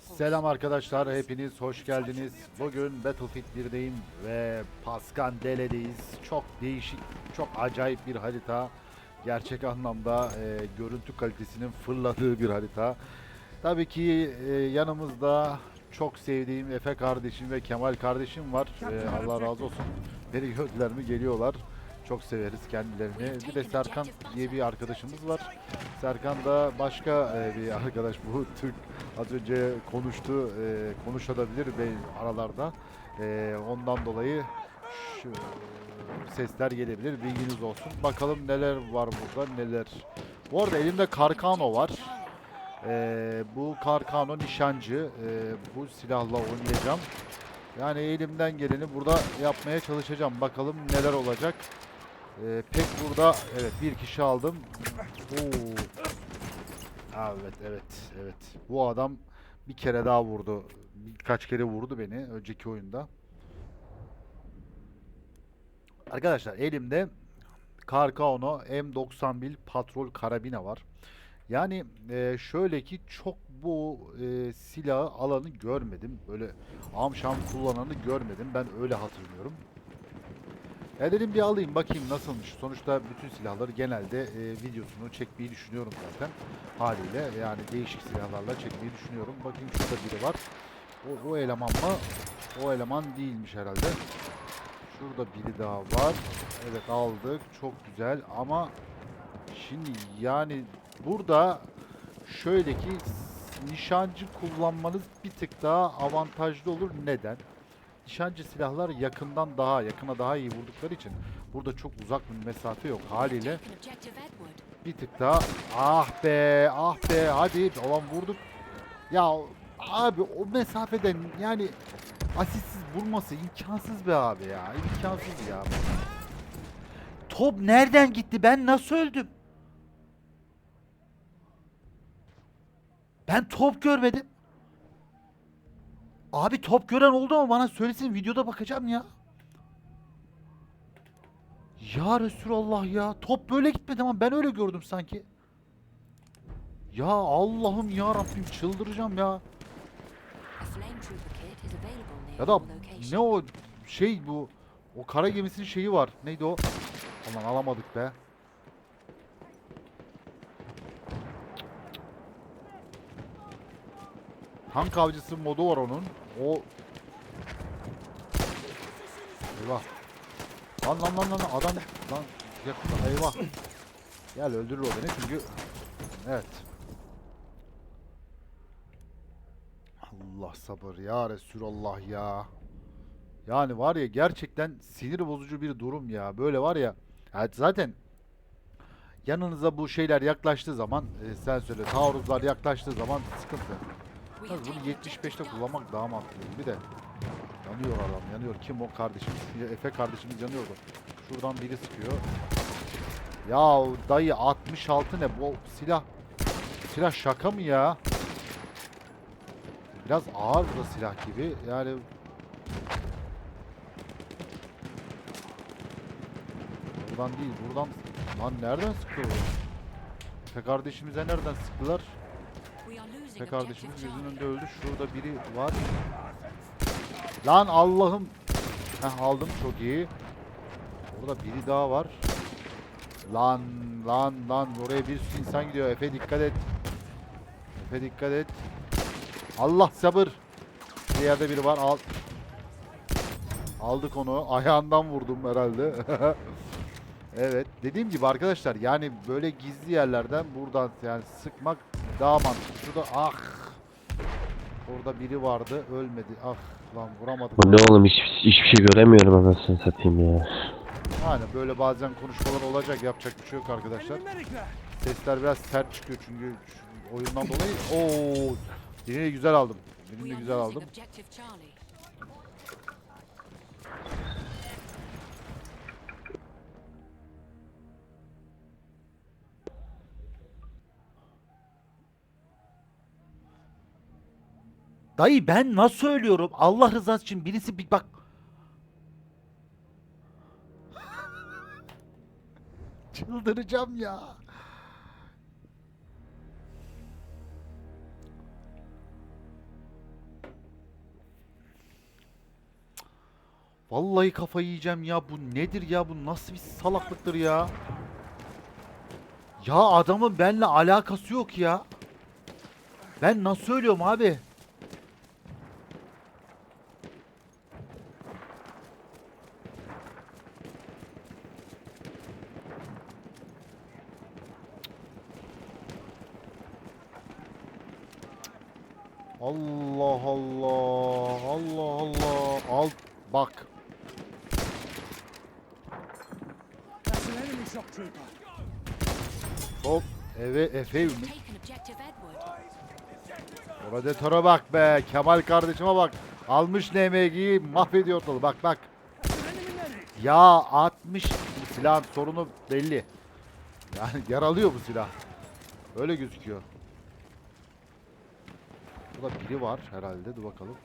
Selam arkadaşlar, hepiniz hoş geldiniz. Bugün Battlefield 1'deyim ve Paskandele'deyiz. Çok değişik, çok acayip bir harita. Gerçek anlamda e, görüntü kalitesinin fırladığı bir harita. Tabii ki e, yanımızda çok sevdiğim Efe kardeşim ve Kemal kardeşim var. E, Allah razı olsun. Beni gördüler mi geliyorlar. Çok severiz kendilerini. Bir de Serkan diye bir arkadaşımız var. Serkan da başka e, bir arkadaş bu Türk az önce konuştu e, konuşabilir ve aralarda E, ondan dolayı şu sesler gelebilir bilginiz olsun. Bakalım neler var burada neler. Bu arada elimde Karkano var. Bu Karkano nişancı. E, bu silahla oynayacağım. Yani elimden geleni burada yapmaya çalışacağım. Bakalım neler olacak. E, pek burada evet bir kişi aldım. Oo. Evet, evet, evet. Bu adam bir kere daha vurdu. Birkaç kere vurdu beni önceki oyunda. Arkadaşlar elimde Karkaono M91 patrol karabine var. Yani e, şöyle ki çok bu e, silahı alanı görmedim. Böyle amşam kullananı görmedim. Ben öyle hatırlıyorum. Ya dedim bir alayım bakayım nasılmış. Sonuçta bütün silahları genelde e, videosunu çekmeyi düşünüyorum zaten. Haliyle yani değişik silahlarla çekmeyi düşünüyorum. Bakayım şurada biri var. O, o eleman mı? O eleman değilmiş herhalde. Şurada biri daha var. Evet aldık. Çok güzel ama şimdi yani burada şöyle ki nişancı kullanmanız bir tık daha avantajlı olur. Neden? Nişancı silahlar yakından daha, yakına daha iyi vurdukları için burada çok uzak bir mesafe yok. Haliyle bir tık daha ah be, ah be hadi olan vurduk. Ya abi o mesafeden yani asistsiz vurması imkansız be abi ya. imkansız ya. Top nereden gitti? Ben nasıl öldüm? Ben top görmedim. Abi top gören oldu mu bana söylesin videoda bakacağım ya. Ya Resulallah ya. Top böyle gitmedi ama ben öyle gördüm sanki. Ya Allah'ım ya Rabbim çıldıracağım ya. Ya da ne o şey bu o kara gemisinin şeyi var. Neydi o? Aman alamadık be. Tank avcısı modu var onun. O Eyvah. Lan lan lan lan adam lan yakında eyvah. Gel öldürür o beni çünkü evet. Allah sabır ya Resulallah ya. Yani var ya gerçekten sinir bozucu bir durum ya. Böyle var ya. Evet zaten yanınıza bu şeyler yaklaştığı zaman e, sen söyle taarruzlar yaklaştığı zaman sıkıntı. Tabii bunu 75'te kullanmak daha mantıklı. Bir de yanıyor adam yanıyor. Kim o kardeşimiz? Efe kardeşimiz yanıyordu. Şuradan biri sıkıyor. Ya dayı 66 ne bu silah? Silah şaka mı ya? Biraz ağır da silah gibi. Yani Buradan değil, buradan. Lan nereden sıkıyor? Efe kardeşimize nereden sıktılar? Efe kardeşimiz gözünün önünde öldü. Şurada biri var. Lan Allah'ım. Heh aldım çok iyi. Burada biri daha var. Lan lan lan oraya bir sürü insan gidiyor. Efe dikkat et. Efe dikkat et. Allah sabır. Bir yerde biri var. Al. Aldık onu. Ayağından vurdum herhalde. evet. Dediğim gibi arkadaşlar yani böyle gizli yerlerden buradan yani sıkmak daha mantıklı. Şurada ah. Orada biri vardı. Ölmedi. Ah lan vuramadım. Bu ne oğlum hiç, hiçbir şey göremiyorum anasını satayım ya. Yani böyle bazen konuşmalar olacak. Yapacak bir şey yok arkadaşlar. Sesler biraz sert çıkıyor çünkü oyundan dolayı. Oo, birini güzel aldım. Birini de güzel aldım. Dayı ben nasıl söylüyorum? Allah rızası için birisi bir bak. Çıldıracağım ya. Vallahi kafayı yiyeceğim ya. Bu nedir ya? Bu nasıl bir salaklıktır ya? Ya adamın benimle alakası yok ya. Ben nasıl söylüyorum abi? Allah Allah. Allah Allah. Al bak. Hop. Eve Efe. Predatöre bak be. Kemal kardeşime bak. Almış NMG'yi mahvediyor ortalığı. Bak bak. Ya 60 bu silahın sorunu belli. Yani yaralıyor bu silah. Öyle gözüküyor. Burada biri var herhalde. Dur bakalım.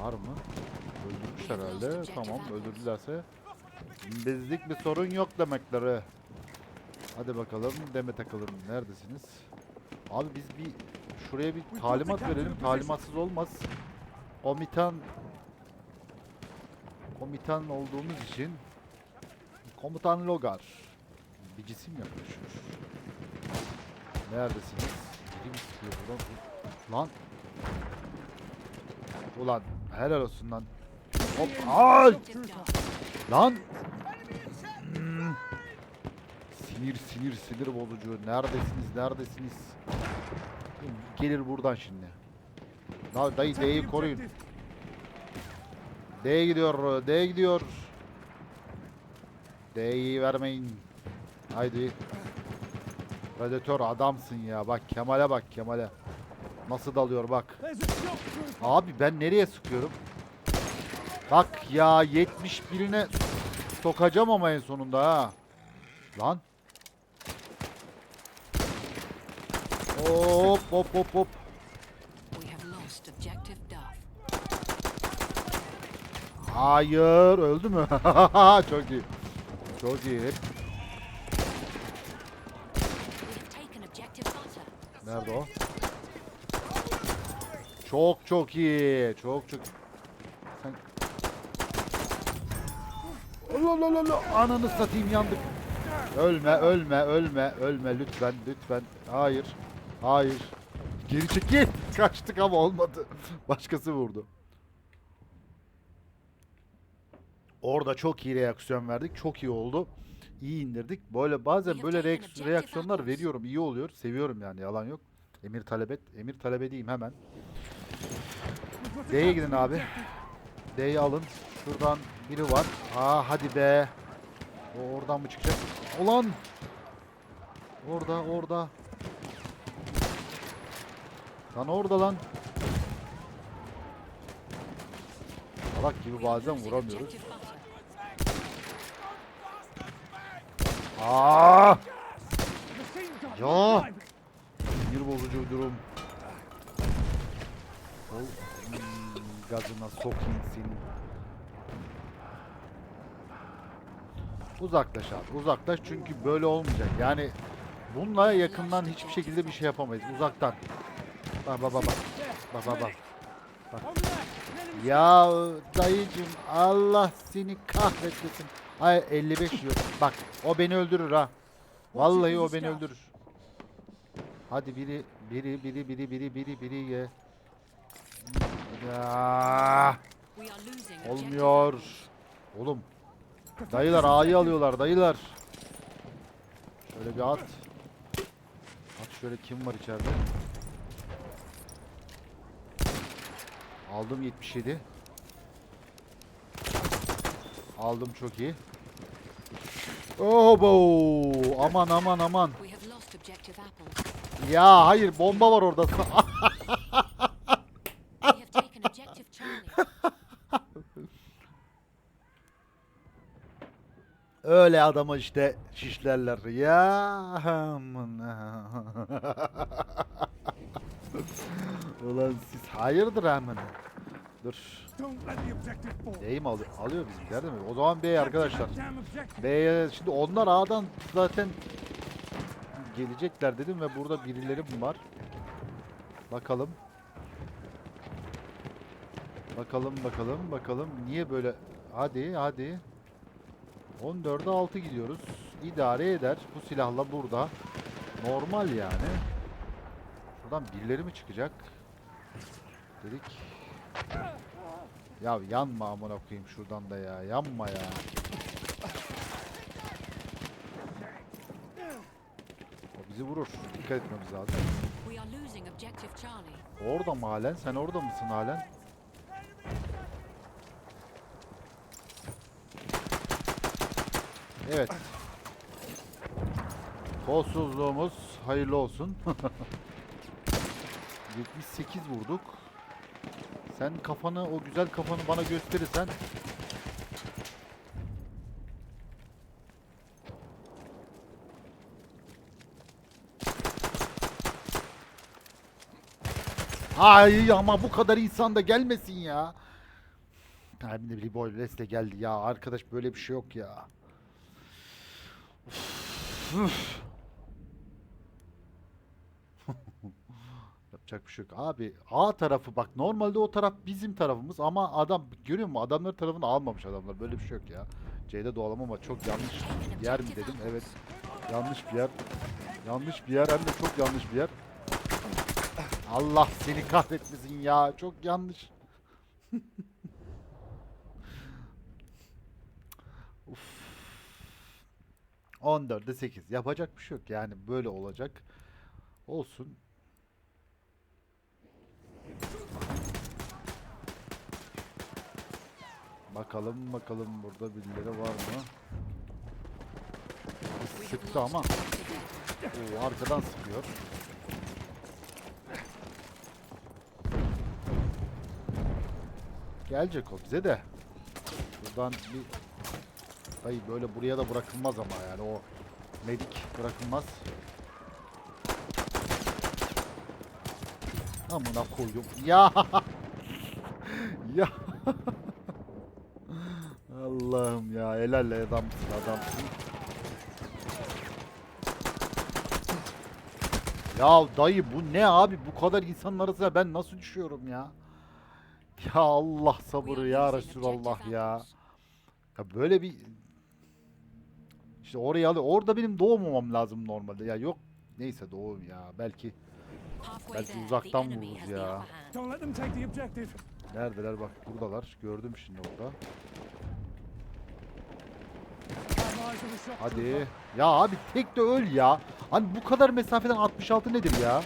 Var mı? Öldürmüş herhalde. Tamam öldürdülerse. Bizlik bir sorun yok demekleri. Hadi bakalım deme takalım. Neredesiniz? Abi biz bir şuraya bir talimat verelim. Talimatsız olmaz. Komutan komutan olduğumuz için komutan Logar bir cisim yaklaşıyor. Neredesiniz? Biri mi sıkıyor buradan? Lan. Ulan helal olsun lan. Hop. Ay! Lan. Hmm. Sinir sinir sinir bozucu. Neredesiniz? Neredesiniz? Gelir buradan şimdi. Dayı, dayı D'yi koruyun. D'ye gidiyor. D'ye gidiyor. D'yi vermeyin. Haydi. Predatör adamsın ya. Bak Kemal'e bak Kemal'e. Nasıl dalıyor bak. Abi ben nereye sıkıyorum? Bak ya 71'ine sokacağım ama en sonunda ha. Lan. Hop hop hop hop. Hayır öldü mü? Çok iyi. Çok iyi. Nerede o? Çok çok iyi. Çok çok. Sen... Allah Allah Allah. Ananı satayım yandık. Ölme ölme ölme ölme lütfen lütfen. Hayır. Hayır. Geri çekil. Kaçtık ama olmadı. Başkası vurdu. Orada çok iyi reaksiyon verdik. Çok iyi oldu. İyi indirdik. Böyle bazen böyle reaks- reaksiyonlar veriyorum. iyi oluyor. Seviyorum yani yalan yok. Emir talebet. Emir talep edeyim hemen. D'ye gidin abi. D'yi alın. Şuradan biri var. Aa hadi be. O oradan mı çıkacak? Ulan. Orada orada. Lan orada lan. Salak gibi bazen vuramıyoruz. Aa! Ya! Sinir bozucu durum. O hmm, gazına sokayım seni. Uzaklaş abi. Uzaklaş çünkü böyle olmayacak. Yani bununla yakından hiçbir şekilde bir şey yapamayız. Uzaktan. Bak bak bak bak. Bak bak bak. Ya dayıcım Allah seni kahretmesin. Ay 55 yiyor. Bak o beni öldürür ha. Vallahi o beni öldürür. Hadi biri biri biri biri biri biri biri ye. Ya olmuyor. Oğlum dayılar A'yı alıyorlar dayılar. Şöyle bir at. At şöyle kim var içeride? Aldım 77. Aldım çok iyi. Obo! Aman aman aman. Ya hayır bomba var orada. Öyle adama işte şişlerler. Ya. Ulan siz hayırdır hemen. Dur. Mi alıyor? Alıyor bizimkiler değil mi? O zaman B arkadaşlar. B'ye şimdi onlar A'dan zaten gelecekler dedim ve burada birileri var? Bakalım. Bakalım bakalım bakalım. Niye böyle? Hadi hadi. 14'e 6 gidiyoruz. İdare eder. Bu silahla burada. Normal yani. Şuradan birileri mi çıkacak? Dedik. Ya yanma amına koyayım şuradan da ya. Yanma ya. O bizi vurur. Dikkat etmemiz lazım. Orada mı halen? Sen orada mısın halen? Evet. Kolsuzluğumuz hayırlı olsun. 78 vurduk. Sen kafanı, o güzel kafanı bana gösterirsen Ay ama bu kadar insan da gelmesin ya. Bir boy resle geldi ya. Arkadaş böyle bir şey yok ya. Yapacak bir şey yok. Abi A tarafı bak normalde o taraf bizim tarafımız ama adam görüyor musun? Adamlar tarafını almamış adamlar. Böyle bir şey yok ya. C'de doğalım ama çok yanlış yer mi dedim. Evet. Yanlış bir yer. Yanlış bir yer hem de çok yanlış bir yer. Allah seni kahretmesin ya. Çok yanlış. 14'de 8. Yapacak bir şey yok. Yani böyle olacak. Olsun. Bakalım bakalım burada birileri var mı? Sıktı ama. Oo, arkadan sıkıyor. Gelecek o bize de. Buradan bir... Dayı böyle buraya da bırakılmaz ama yani o medik bırakılmaz. Amına koydum. Ya. ya. Allah'ım ya helal adamsın adamsın. Ya dayı bu ne abi bu kadar insanın arasına ben nasıl düşüyorum ya? Ya Allah We sabır are ya Resulallah ya. Ya böyle bir işte oraya al orada benim doğmamam lazım normalde. Ya yok neyse doğum ya belki Belki uzaktan vururuz ya. neredeler bak buradalar gördüm şimdi orada. Hadi ya abi tek de öl ya. Hani bu kadar mesafeden 66 nedir ya?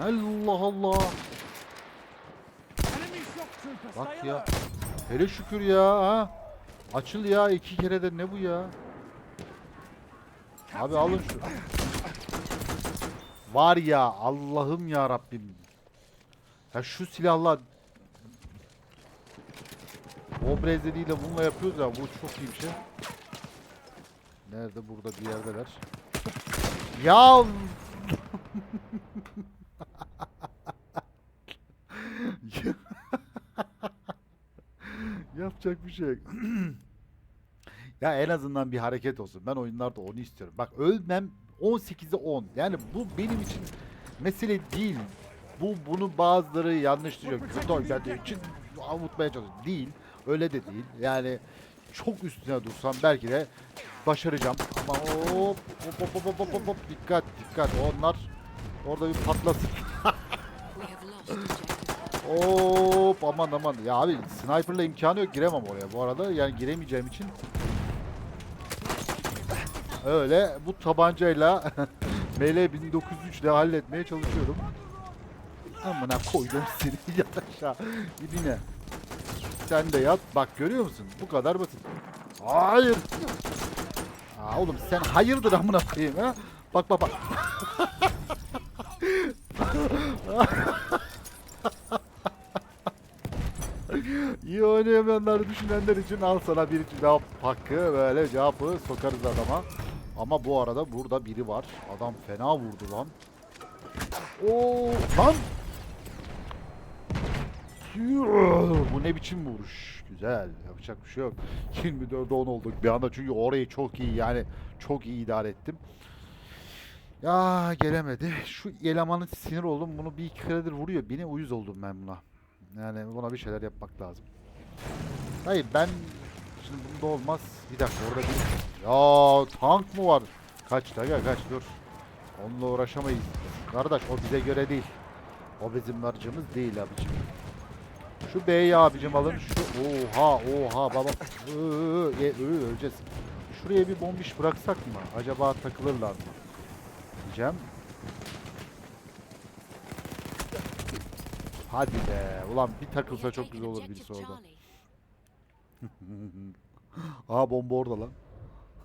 Allah Allah. Bak ya. Hele şükür ya ha. Açıl ya iki kere de ne bu ya? Abi alın şu. Var ya Allah'ım ya Rabbim. Ya şu silahla o brezleriyle bununla yapıyoruz ya bu çok iyi bir şey. Nerede burada bir yerdeler. Ya Yapacak bir şey yok. ya en azından bir hareket olsun. Ben oyunlarda onu istiyorum. Bak ölmem 18'e 10. Yani bu benim için mesele değil. Bu bunu bazıları yanlış diyor. Kötü oynadığı için avutmaya çalışıyor. Değil. Öyle de değil. Yani çok üstüne dursam belki de başaracağım. Ama hop hop hop hop hop hop hop dikkat dikkat onlar orada bir patlasın. Hop aman aman. Ya abi sniper'la imkanı yok giremem oraya bu arada. Yani giremeyeceğim için öyle bu tabancayla ML 1903 ile halletmeye çalışıyorum. Amına koydum seni yat aşağı. Dibine. Sen de yat. Bak görüyor musun? Bu kadar basit. Hayır. Aa, oğlum sen hayırdır amına koyayım ha? Bak bak bak. İyi oynayamayanları düşünenler için al sana bir cevap hakkı böyle cevabı sokarız adama. Ama bu arada burada biri var. Adam fena vurdu lan. Oo lan. Bu ne biçim vuruş? Güzel. Yapacak bir şey yok. 24'e 10 olduk bir anda çünkü orayı çok iyi yani çok iyi idare ettim. Ya gelemedi. Şu elemanın sinir oldum. Bunu bir iki keredir vuruyor. Beni uyuz oldum ben buna. Yani buna bir şeyler yapmak lazım. Hayır ben şimdi bunda olmaz. Bir dakika orada bir ya tank mı var? Kaç dakika kaç dur. Onunla uğraşamayız. Kardeş o bize göre değil. O bizim harcımız değil abicim. Şu B'yi abicim alın. Şu oha oha baba. Iı, öleceğiz. Şuraya bir bombiş bıraksak mı? Acaba takılırlar mı? Diyeceğim. Hadi be. Ulan bir takılsa çok güzel olur birisi orada. Aa bomba orada lan.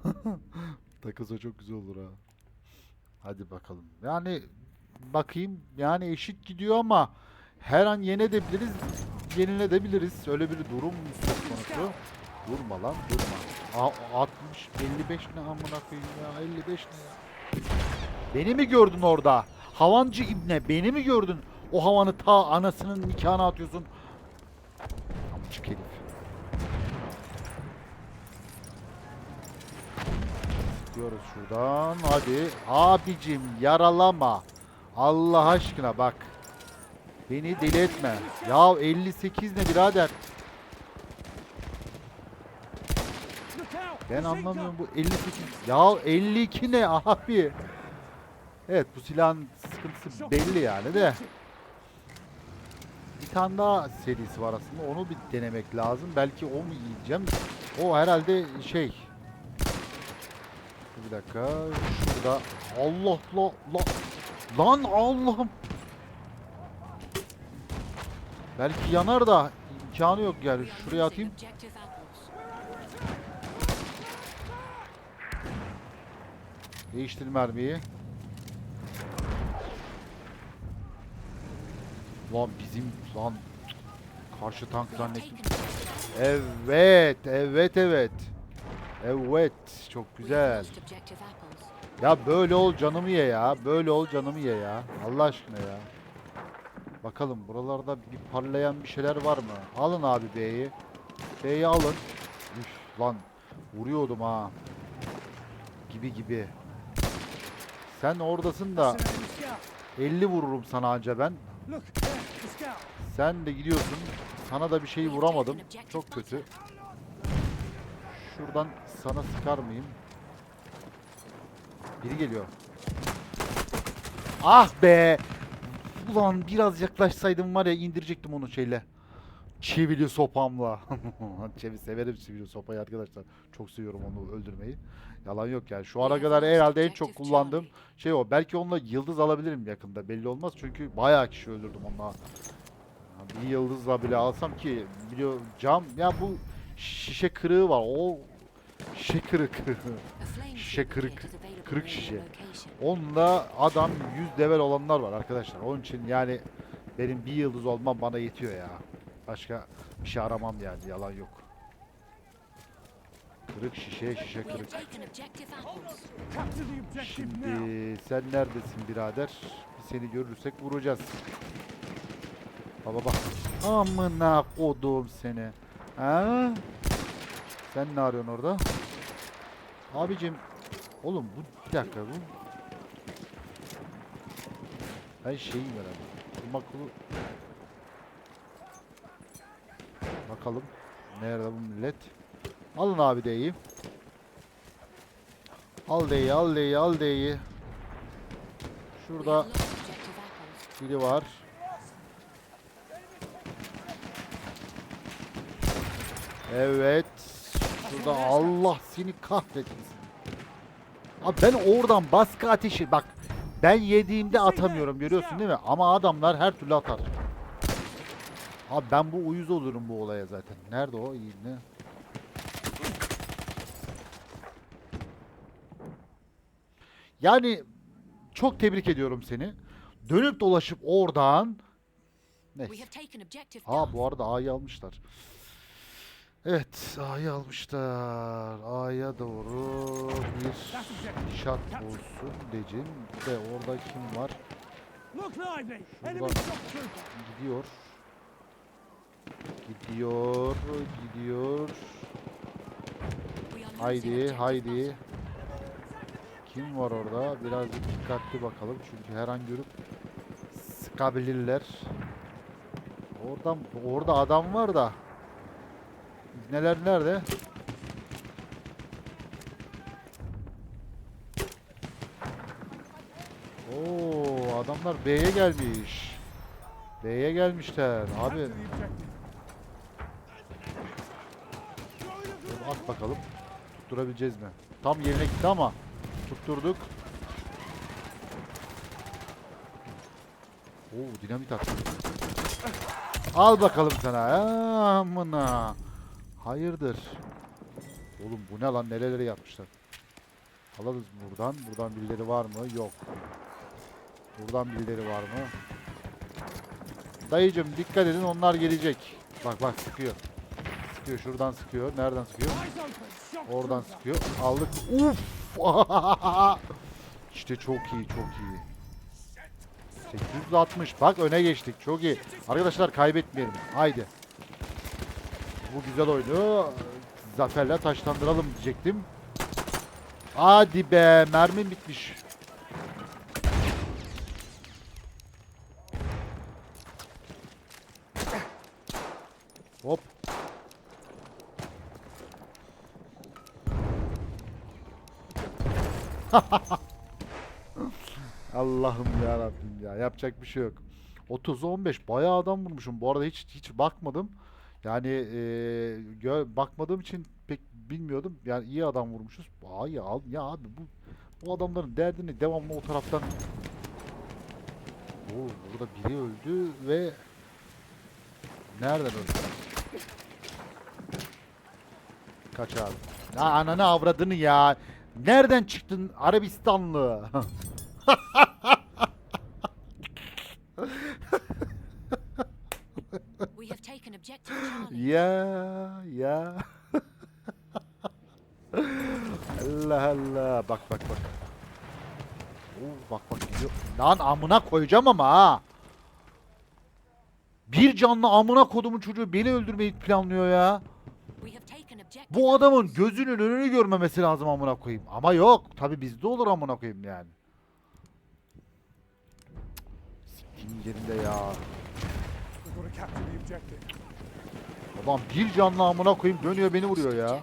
Takılsa çok güzel olur ha. Hadi bakalım. Yani bakayım yani eşit gidiyor ama her an yenebiliriz, yenilebiliriz. Öyle bir durum söz konusu. Durma lan, durma. Aa, 60, 55 ne amına koyayım ya, 55 ne? Beni mi gördün orada? Havancı ibne, beni mi gördün? O havanı ta anasının nikahına atıyorsun. Amcık herif. Çıkıyoruz şuradan. Hadi. Abicim yaralama. Allah aşkına bak. Beni deli. Ya 58 ne birader? Ben anlamıyorum bu 58. Ya 52 ne abi? Evet bu silahın sıkıntısı belli yani de. Bir tane daha serisi var aslında. Onu bir denemek lazım. Belki o mu yiyeceğim? O herhalde şey. Bir dakika. Şurada. Allah la la. Lan Allah'ım. Belki yanar da imkanı yok yani. Şuraya atayım. Değiştir mermiyi. Lan bizim lan karşı tank zannettim. Evet, evet, evet. Evet, çok güzel. Ya böyle ol canımı ye ya. Böyle ol canımı ye ya. Allah aşkına ya. Bakalım buralarda bir parlayan bir şeyler var mı? Alın abi B'yi. B'yi alın. Üf lan vuruyordum ha. Gibi gibi. Sen oradasın da That's an enemy scout. 50 vururum sana anca ben. Sen de gidiyorsun. Sana da bir şey vuramadım. Çok kötü. Şuradan sana sıkar mıyım? Biri geliyor. Ah be! Ulan biraz yaklaşsaydım var ya indirecektim onu şeyle. Çivili sopamla. Çevi severim çivili sopayı arkadaşlar. Çok seviyorum onu öldürmeyi. Yalan yok yani. Şu ana kadar herhalde en çok kullandığım şey o. Belki onunla yıldız alabilirim yakında. Belli olmaz çünkü bayağı kişi öldürdüm onunla. Bir yıldızla bile alsam ki biliyor cam ya bu şişe kırığı var. O şişe kırık. Şişe kırık. Kırık şişe. Onunla adam 100 level olanlar var arkadaşlar. Onun için yani benim bir yıldız olmam bana yetiyor ya. Başka bir şey aramam yani yalan yok. Kırık şişe şişe kırık. Şimdi sen neredesin birader? Bir seni görürsek vuracağız. Baba bak. Amına kodum seni. Ha? Sen ne arıyorsun orada? Abicim. Oğlum bu bir dakika bu. Ben şeyim herhalde. Makulu. Bakalım. Nerede bu millet? Alın abi deyi. Al deyi, al deyi, al deyi. Şurada biri var. Evet. Şurada Allah seni kahretmesin. Abi ben oradan baskı ateşi bak ben yediğimde atamıyorum görüyorsun değil mi? Ama adamlar her türlü atar. Abi ben bu uyuz olurum bu olaya zaten. Nerede o iyi ne? Yani çok tebrik ediyorum seni. Dönüp dolaşıp oradan Neyse. Ha bu arada A'yı almışlar. Evet A'yı almışlar. A'ya doğru bir olsun diyeceğim. Bir de orada kim var? Şuradan gidiyor. Gidiyor, gidiyor. Haydi, haydi. Kim var orada? Birazcık dikkatli bakalım çünkü her an görüp sıkabilirler. Oradan orada adam var da. Neler nerede? Oo adamlar B'ye gelmiş. B'ye gelmişler. Abi at bakalım. Tutturabileceğiz mi? Tam yerine gitti ama tutturduk. Oo dinamit attı. Al bakalım sana. Amına. Hayırdır? Oğlum bu ne lan? Nereleri yapmışlar? Alırız buradan. Buradan birileri var mı? Yok. Buradan birileri var mı? Dayıcım dikkat edin onlar gelecek. Bak bak sıkıyor. Sıkıyor şuradan sıkıyor. Nereden sıkıyor? Oradan sıkıyor. Aldık. Uf! işte çok iyi, çok iyi. 860. Bak öne geçtik. Çok iyi. Arkadaşlar kaybetmeyelim. Haydi. Bu güzel oyunu zaferle taşlandıralım diyecektim. Hadi be. Mermim bitmiş. Hop. Allah'ım ya Rabbim ya. Yapacak bir şey yok. 30 15 bayağı adam vurmuşum. Bu arada hiç hiç bakmadım. Yani eee, gö- bakmadığım için pek bilmiyordum. Yani iyi adam vurmuşuz. Ay ya, ya abi bu bu adamların derdini devamlı o taraftan Oo, burada biri öldü ve nereden öldü? Kaç abi? Ya ananı avradını ya. Nereden çıktın Arabistanlı? We have taken objective Charlie. ya ya. Allah Allah. Bak bak bak. Oo, bak bak gidiyor. Lan amına koyacağım ama ha. Bir canlı amına kodumun çocuğu beni öldürmeyi planlıyor ya. Bu adamın gözünün önünü görmemesi lazım amına koyayım. Ama yok. Tabi bizde olur amına koyayım yani. Siktiğim yerinde ya. Adam bir canlı amına koyayım dönüyor beni vuruyor ya.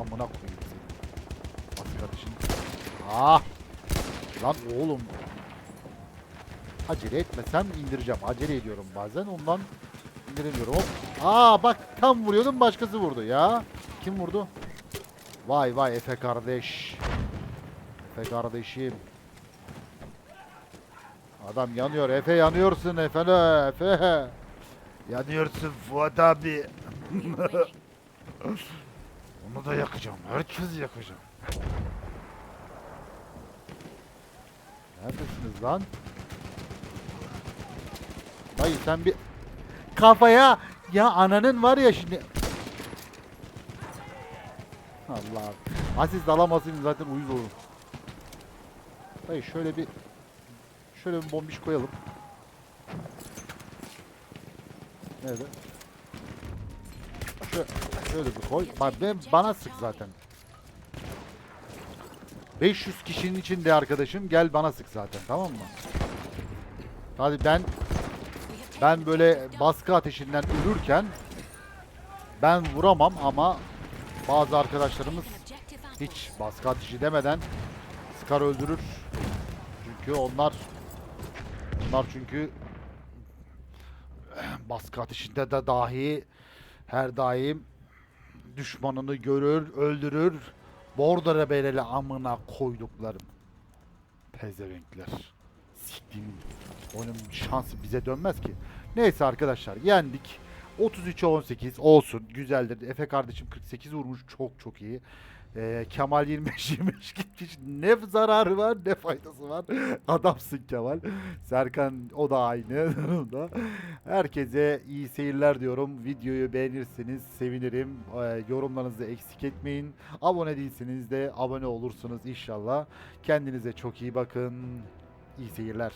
Amına koyayım seni. Baş kardeşim. Ah! Lan oğlum. Acele etmesem indireceğim. Acele ediyorum bazen ondan indiremiyorum. Hop. Aa bak tam vuruyordum başkası vurdu ya. Kim vurdu? Vay vay Efe kardeş. Efe kardeşim. Adam yanıyor. Efe yanıyorsun Efe. Efe. Yanıyorsun Fuat abi. Onu da yakacağım. Herkesi yakacağım. Neredesiniz lan? Dayı sen bir kafaya ya ananın var ya şimdi. Allah. Aziz dalamasın zaten uyuz olur. Dayı şöyle bir şöyle bir bombiş koyalım. Nerede? Şö şöyle bir koy. Ben bana sık zaten. 500 kişinin içinde arkadaşım gel bana sık zaten tamam mı? Hadi ben ben böyle baskı ateşinden ölürken ben vuramam ama bazı arkadaşlarımız hiç baskı ateşi demeden sıkar öldürür. Çünkü onlar onlar çünkü baskı ateşinde de dahi her daim düşmanını görür, öldürür. Bordo beleli amına koyduklarım. Pezevenkler. Siktiğim. Onun şansı bize dönmez ki. Neyse arkadaşlar yendik. 33'e 18 olsun. Güzeldir. Efe kardeşim 48 vurmuş. Çok çok iyi. Ee, Kemal 25 25 gitmiş. Ne zararı var ne faydası var. Adamsın Kemal. Serkan o da aynı. Herkese iyi seyirler diyorum. Videoyu beğenirseniz sevinirim. Ee, yorumlarınızı eksik etmeyin. Abone değilseniz de abone olursunuz inşallah. Kendinize çok iyi bakın. İyi seyirler.